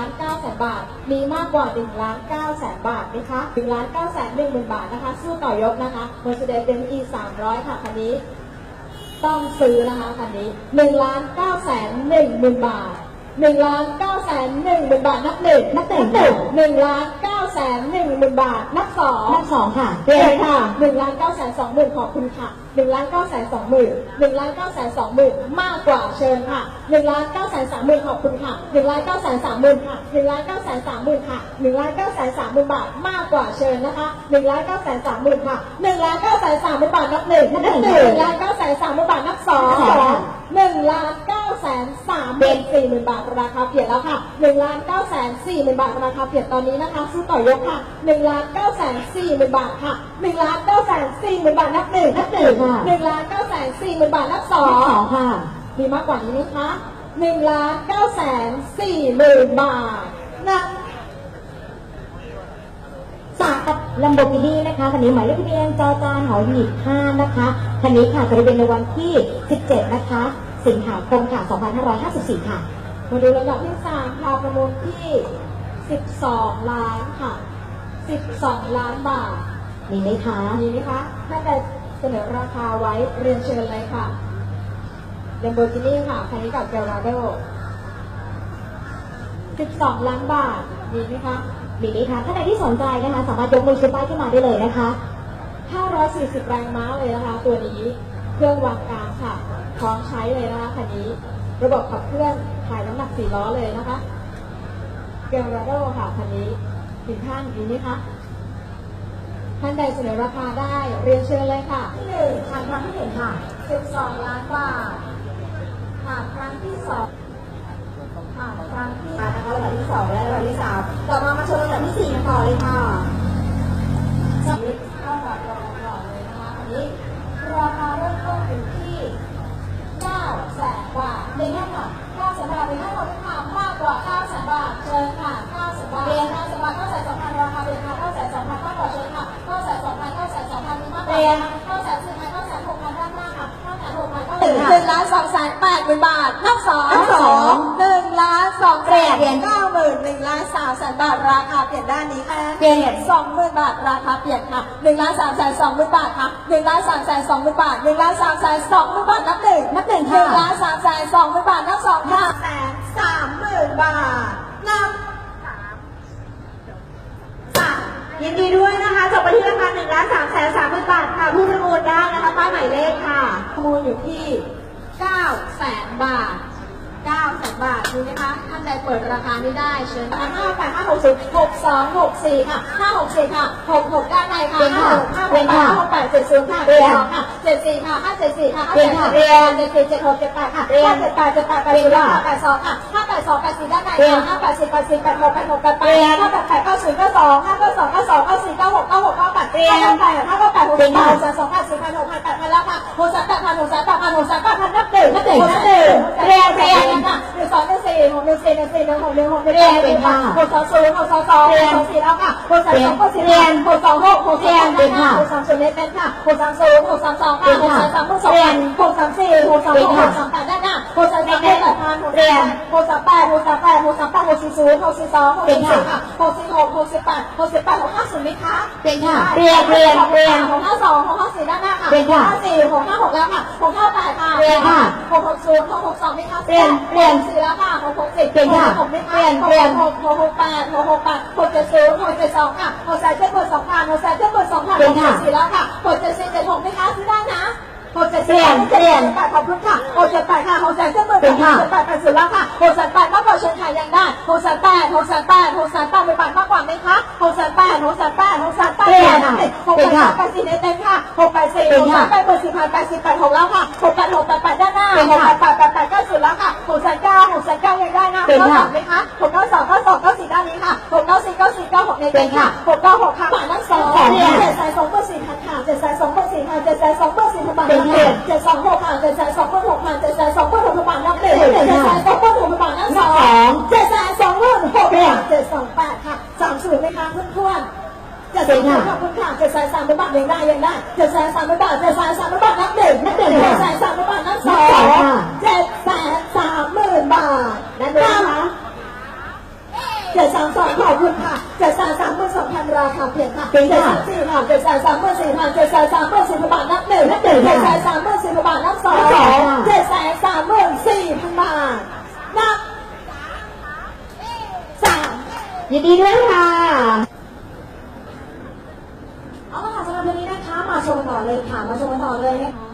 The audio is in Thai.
ล้านเก้าแสนบาท มีมากกว่า1ล้านเก้าแสนบาทไหมคะ1ล้านเก้าแสนหนึ่งหมื่นบาทนะคะ สู้ต่อยกนะคะ Mercedes Benz E 300ค่ะคันนี้ ต้องซื้อนะคะคันนี้หนึ่งล้านเก้าแสนหนึ่งหมื่นบาทหนึ่งล้านเก้าแสนหนึ่งหมื่นบาทนับหนึ่งนับหนึ่งค่ะ1ล้าน แสน1หมื่นบาทนับสองนับสองค่ะเปลี่ยนค่ะ1ล้าน9แสน2หมื่นขอบคุณค่ะ1ล้าน9แสน2หมื่น1ล้าน9แสน2หมื่นมากกว่าเชิญค่ะ1ล้าน9แสน3หมื่นขอบคุณค่ะ1ล้าน9แสน3หมื่นค่ะ1ล้าน9แสน3หมื่นค่ะ1ล้าน9แสน3หมื่นบาทมากกว่าเชิญนะคะ1ล้าน9แสน3หมื่นค่ะ1ล้าน9แสน3หมื่นบาทนับหนึ่งนับหนึ่ง1ล้าน9แสน3หมื่นบาทนับสองนับสองค่ะหนึ่งล้า นเก้าแสนสามหมื่นสี่หมื่นบาทราคาเปลี่ยนแล้วค่ะหนึ่งล้านเก้าแสนสี่หมื่นบาทราคาเปลี่ยนตอนนี้นะคะซื้อต่อยกค่ะหนึ่งล้านเก้าแสนสี่หมื่นบาทค่ะหนึ่งล้านเก้าแสนสี่หมื่นบาทนับหนึ่งนับหนึ่งค่ะหนึ่งล้านเก้าแสนสี่หมื่นบาทนับสอนับงสองค่ะมีมากกว่านี้ไหมคะหนึ่งล้านเก้าแสนสี่หมื่นบาทนับสามกับลัมโบกินีนะคะคันนี้หมายเลขทะเบียนจอจานหอหีบ5นะคะคันนี้ค่ะจะเป็นในวันที่ 17 นะคะ สิงหาคมค่ะ2554 ค่ะ มาดูลำดับที่สามค่ะประมูลที่สิบสองล้านค่ะสิบสองล้านบาท มีไหมคะ มีไหมคะถ้าใดเสนอราคาไว้เรียนเชิญเลยค่ะ Lamborghini ค่ะคันนี้กับ Gallardo 12 ล้านบาท มีไหมคะมีไหมคะท่านใดที่สนใจนะคะ สามารถยกมือชูป้ายขึ้นมาได้เลยนะคะ540 แรงม้าเลยนะคะ ตัวนี้ เครื่องวางกลางค่ะพร้อมใช้เลยนะคะคันนี้ ระบบขับเคลื่อนถ่ายน้ำหนัก4ล้อเลยนะคะ Gallardo ค่ะคันนี้ถึงท่านมีไหมคะท่านใดเสนอราคาได้เรียนเชิญเลยค่ะที่หนึ่งทางความคิดเห็นค่ะ12ล้านบาทค่ะครั้งที่สองค่ะครั้งที่มานะคะลำดับที่สองและลำดับที่สามต่อมามาชมลำดับที่สี่กันต่อเลยค่ะ พันมีมากกว่า9แสน4พัน9แสน6พันด้านหน้าค่ะ9แสน6พัน9แสนหนึ่งล้านสองแสนแปดหมื่นบาทนับสองนับสองหนึ่งล้านสองแสนเปลี่ยนเก้าหมื่นหนึ่งล้านสามแสนบาทราคาเปลี่ยนด้านนี้ค่ะเปลี่ยนสองหมื่นบาทราคาเปลี่ยนค่ะหนึ่งล้านสามแสนสองหมื่นบาทค่ะหนึ่งล้านสามแสนสองหมื่นบาทหนึ่งล้านสามแสนสองหมื่นบาทนับหนึ่งนับหนึ่งหค่ะนึ่งล้านสามแสนสองหมื่นบาทนับสองค่ะแสนสามหมื่นบาทนับยินดีด้วย นะคะจบไปที่ราคาหนึ่งล้านสามแสนสามหมื่นบาทค่ะ ผู้ประมูลได้นะคะป้ายหมายเลขค่ะประมูลอยู่ที่เก้าแสนบาทเก้าแสนบาทดูไหมคะท่านใดเปิดราคานี้ได้เชิญค่ะห้าแปดห้าหกสิบหกสองหกสี่ค่ะห้าหกสี่ค่ะหกหกด้านในค่ะเป็นค่ะห้าหเป็กนแปค่ะดห้าหกแปด เจ็ดศูนย์ค่ะเรียนสองค่ะเจ็ดสี่ค่ะห้าเจ็ดสี่ค่ะเรีเจ็ยดนค่ะเรียนเจ็ดสี่เจ็ดหกเจ็ดแปดค่ะเรียนเจ็ดแปดเจ็ดแปดแปดศูนย์ห้าแปดสองค่ะห้าแปดสองแปดสี่ด้านในเรียนค่ะห้าแปดสิบแปดสิบแปดหกแปดหกแปดแปดห้าแปดแปดเก้าศูนย์เก้าสองห้าเก้าสองเก้าสองเก้าสี่เก้าหกเก้าหกเก้าแปดเรียนห้าแปดห้าเก้าแปดหกเรีสิยบนแปดหกสองพันสี่พันหกพันแปดพันแล้วค่ะหกแสนแปดพันหกแสนแปดพันหกแสนแปดพันนับหนึ่งนับหนึ่งนับหนึ่งเรียนเรียนค่ะหนึ่งสองหนึ่งสี่หกหนึ่งสี่หนึ่งสี่หนึ่งหกหนึ่งหกเรียนเป็นค่ะหกสองศูนย์หกสองสองหกสองสี่แล้วค่ะหกสามสองหกสี่เรียนหกสองหกหกเรียนเป็นค่ะหกสามศูนย์เป็นค่ะหกสามศูนย์หกสามสองค่ะเรียนหกค่ะสามสามหกสองเรียนหกสามสี่หกสามหกหกสามแปดด้านหน้าหกสามสี่หกแปดพันหกเรียนหกสามแปดหกสามแปดหกสามแปดหกสี่ศูนย์หกสี่สองหกสี่สี่ค่ะหกสี่หกหกสิบแปดหกสิบแปดหกห้าศูนย์ไหมคะเป็นค่ะเรียนเรียนเรียนหกห้าสองหกห้าสี่ด้านหน้าค่ะเรียนค่ะหกห้าสี่หกห้าหกแล้วค่ะหกห้าแปดค่ะเรียนค่ะหกหกศูนย์หกหกสองไหมคะเรียนเรียนหกสี่แล้วค่ะหกหกสิบเรียนค่ะหกไหมคะเรียนเรียนหกหกหกแปดหกหกแปดหกเจ็ดศูนย์หกเจ็ดสองค่ะหกสามเจ็ดหกสองพันหกสามเจ็ดหกสองพันเรียนค่ะหกสี่แล้วค่ะหกเจ็ดสี่เจ็ดหกไหมคะซื้อได้นะหกเจ็ดเรีสี่ยนเรียนแปดขอบคุณค่ะหกเจ็ดแปดค่ะหกสามเจ็ดหกเรียนค่ะหกแปดแปดสิบแล้วค่ะหกสามแปดมากกว่าเชิญขายยังได้หกสามแปดหกสามแปดหกสามแปดเป็นบาทมากกว่าไหมคะหกสามแปดหกสามแปดหกสามแปดเรียนค่ะหกแปดสามแปดสี่ในเต็มค่ะหกแปดสี่เรีหยนกค่ะสามแปดแปดสี่พันแปดสิบแปดหกแล้วค่ะหกแปดหกแปดแปดด้านหน้าเรียนหกค่ะแปดแปดแปดแปดเก้าสิบแล้วค่ะหกแสนเก้าหกแสนเก้ายังได้นะเรียนค่ะก้าสามไหมคะหกเก้าสองเก้าสองเก้าสี่ด้านนี้ค่ะหกเก้าสี่เก้าสี่เก้าหกในเต็มค่ะหกเก้าหกค่ะผ่านทั้งสองเรียนเจ็ดแสนสองเปอร์สี่พันค่ะเจ็ดแสนสองเปอร์สี่พันเจ็ดแสนสองเปอร์สี่พันบาทเรียนค่ะเจ็ดสองหกค่ะเจ็ดแสนสองเปอร์หกพันเจ็ดแสนสองเปอร์หกพันบาทนับเรียนเจ็ดแสนสองเปอร์หกพันบาทนับสองเจ็ดแสนสองหมื่นหกเรียนเจ็ดสองแปดค่ะสามศูนย์ไหมคะเพื่อนเพื่อนๆเจ็ดแสนเรียนค่ะอบคุณค่ะเจ็ดแสนสามพันบาทยังได้ยังได้เจ็ดแสนสามพันบาทเจ็ดแสนสามพันบาทนับหนึ่งนับหนึ่งเจ็ดแสนสามพันบาทนับสองเจ็ดแสนสามหมื่นบาท นับหนึ่งนะคะ เเจ็ดสามสองขอบคุณค่ะเจ็ดสามสามหมื่นสองพันราคาเพียงค่ะเจ็ดสามสี่ค่ะเจ็ดสามสามหมื่นสี่พันเจ็ดสามสามหมื่นสี่พันบาทนับหนึ่งนับหนึ่งเจ็ดสามสามหมื่นสี่พันบาทนับสองเจ็ดแสนสามหมื่นสี่พันบาทนับสามยินดีด้วยค่ะเอาละค่ะสำหรับวันนี้นะคะมาชมกันต่อเลยค่ะมาชมกันต่อเลยนะคะ